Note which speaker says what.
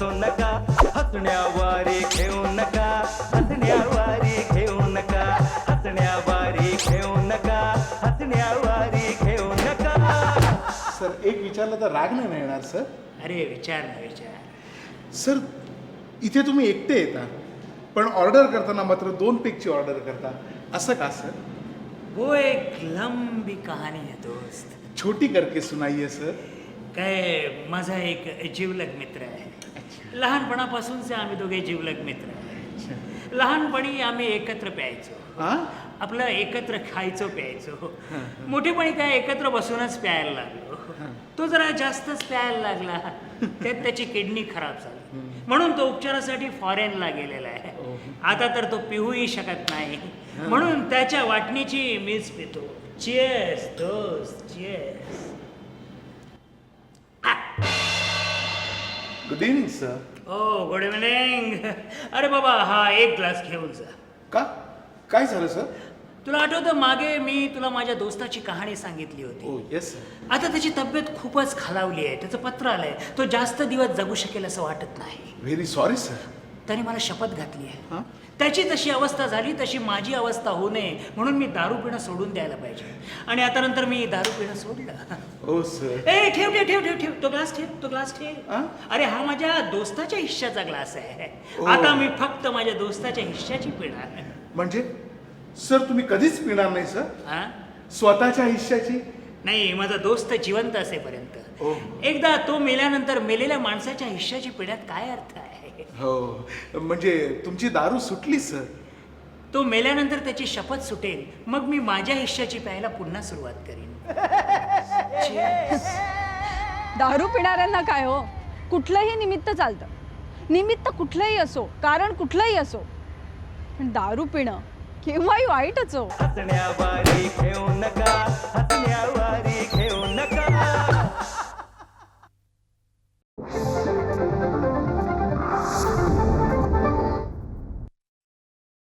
Speaker 1: बसू नका. हसण्यावारे घेऊ नका. हसण्यावारे घेऊ नका. हसण्यावारे घेऊ नका. हसण्यावारे घेऊ नका.
Speaker 2: सर एक विचारलं तर राग नाही ना येणार सर.
Speaker 3: अरे विचार ना विचार.
Speaker 2: सर इथे तुम्ही एकटे येता पण ऑर्डर करताना मात्र दोन पेकची ऑर्डर करता. असं का सर?
Speaker 3: वो एक लंबी कहाणी है दोस्त.
Speaker 2: छोटी करके सुनाईये सर.
Speaker 3: काय माझा एक जीवलग मित्र आहे लहानपणापासूनचे आम्ही दोघे जीवलग मित्र. लहानपणी आम्ही एकत्र प्यायचो. आपलं एकत्र खायचो प्यायचो. मोठेपणी काय एकत्र बसूनच प्यायला लागलो. तो जरा जास्तच प्यायला लागला. त्यात त्याची किडनी खराब झाली. म्हणून तो उपचारासाठी फॉरेनला गेलेला आहे. आता तर तो पिऊही शकत नाही. म्हणून त्याच्या वाटणीची मीच पितो. चियर्स दोस्त चियर्स
Speaker 2: गुड इव्हनिंग सर
Speaker 3: ओ गुड इव्हनिंग अरे बाबा हा एक ग्लास घेऊन जा.
Speaker 2: का? काय झालं सर
Speaker 3: तुला आठवतं मागे मी तुला माझ्या दोस्ताची कहाणी सांगितली होती.
Speaker 2: ओ येस सर
Speaker 3: आता त्याची तब्येत खूपच खालावली आहे. त्याचं पत्र आलंय. तो जास्त दिवस जगू शकेल असं वाटत नाही.
Speaker 2: व्हेरी सॉरी सर
Speaker 3: त्याने मला शपथ घातली आहे.
Speaker 2: हां?
Speaker 3: त्याची तशी अवस्था झाली तशी माझी अवस्था होऊ नये म्हणून मी दारू पिणं सोडून द्यायला पाहिजे. आणि आता नंतर मी दारू पिणं सोडलं.
Speaker 2: ओ सर
Speaker 3: ए ठेव ठेव ठेव ठेव ठेव. तो ग्लास ठेव तो ग्लास ठेव? अरे हा माझ्या दोस्ताच्या हिश्श्याचा ग्लास आहे.
Speaker 2: ओ.
Speaker 3: आता मी फक्त माझ्या दोस्ताच्या हिश्श्याची पिणार.
Speaker 2: म्हणजे? सर तुम्ही कधीच पिणार नाही सर
Speaker 3: हा?
Speaker 2: स्वतःच्या हिश्श्याची?
Speaker 3: नाही माझा दोस्त जिवंत असेपर्यंत.
Speaker 2: ओ.
Speaker 3: एकदा तो मेल्यानंतर मेलेल्या माणसाच्या हिश्श्याची पिण्यात काय अर्थ आहे?
Speaker 2: हो. म्हणजे तुमची दारू सुटली सर?
Speaker 3: तो मेल्यानंतर त्याची शपथ सुटेल. मग मी माझ्या हिश्श्याची प्यायला पुन्हा सुरुवात करीन.
Speaker 4: दारू पिणाऱ्यांना काय हो? कुठलंही निमित्त चालतं. निमित्त कुठलंही असो कारण कुठलंही असो पण दारू पिणं केव्हाही वाईटच हो.
Speaker 1: हसण्यावारे घेऊ नका.